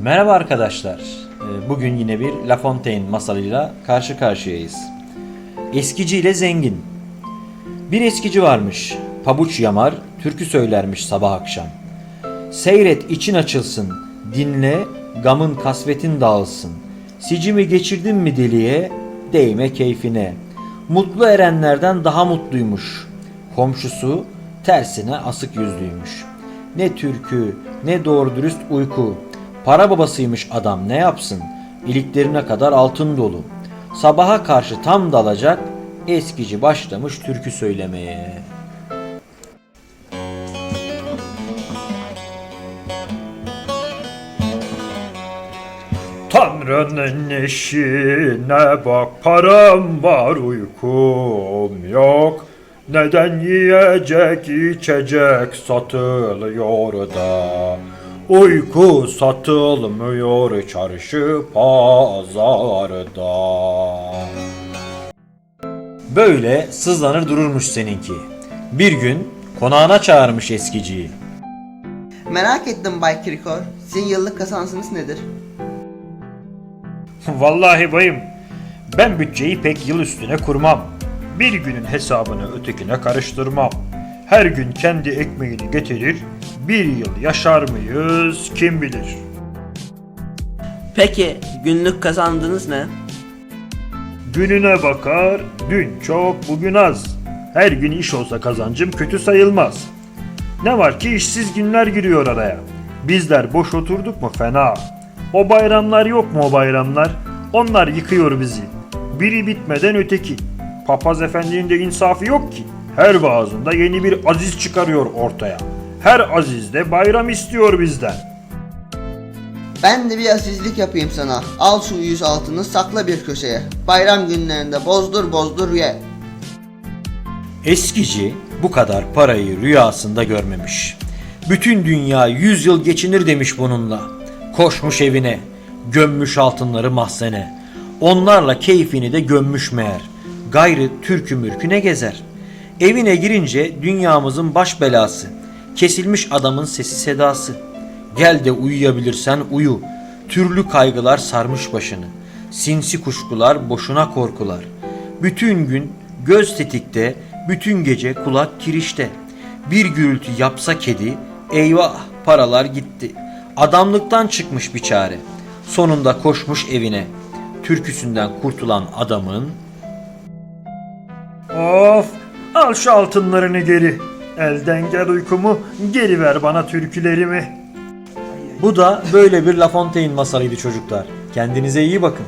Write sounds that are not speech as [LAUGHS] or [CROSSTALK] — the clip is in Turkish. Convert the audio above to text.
Merhaba arkadaşlar. Ee, Bugün yine bir La Fontaine masalıyla karşı karşıyayız. Eskici ile zengin. Bir eskici varmış. Pabuç yamar, türkü söylermiş sabah akşam. Seyret için açılsın, dinle, gamın kasvetin dağılsın. Sicimi geçirdin mi deliye, değme keyfine. Mutlu erenlerden daha mutluymuş. Komşusu tersine asık yüzlüymüş. Ne türkü, ne doğru dürüst uyku. Para babasıymış adam ne yapsın? İliklerine kadar altın dolu. Sabaha karşı tam dalacak, eskici başlamış türkü söylemeye. Tanrı'nın eşine bak param var uykum yok Neden yiyecek içecek satılıyor da Uyku satılmıyor çarşı pazarda Böyle sızlanır dururmuş seninki. Bir gün konağına çağırmış eskiciyi. Merak ettim Bay Kirkor. Sizin yıllık kazancınız nedir? [LAUGHS] Vallahi bayım ben bütçeyi pek yıl üstüne kurmam. Bir günün hesabını ötekine karıştırmam. Her gün kendi ekmeğini getirir, bir yıl yaşar mıyız kim bilir. Peki günlük kazandığınız ne? Gününe bakar, dün çok bugün az. Her gün iş olsa kazancım kötü sayılmaz. Ne var ki işsiz günler giriyor araya. Bizler boş oturduk mu fena. O bayramlar yok mu o bayramlar? Onlar yıkıyor bizi. Biri bitmeden öteki. Papaz efendinin de insafı yok ki. Her vaazında yeni bir aziz çıkarıyor ortaya. Her aziz de bayram istiyor bizden. Ben de bir asizlik yapayım sana. Al şu yüz altını sakla bir köşeye. Bayram günlerinde bozdur bozdur ye. Eskici bu kadar parayı rüyasında görmemiş. Bütün dünya yüz yıl geçinir demiş bununla. Koşmuş evine, gömmüş altınları mahzene. Onlarla keyfini de gömmüş meğer. Gayrı türkü mürkü ne gezer. Evine girince dünyamızın baş belası. Kesilmiş adamın sesi sedası. Gel de uyuyabilirsen uyu. Türlü kaygılar sarmış başını. Sinsi kuşkular, boşuna korkular. Bütün gün göz tetikte, bütün gece kulak kirişte. Bir gürültü yapsa kedi, eyvah paralar gitti. Adamlıktan çıkmış bir çare. Sonunda koşmuş evine. Türküsünden kurtulan adamın Of! Al şu altınlarını geri. Elden gel uykumu, geri ver bana türkülerimi. Bu da böyle bir La Fontaine masalıydı çocuklar. Kendinize iyi bakın.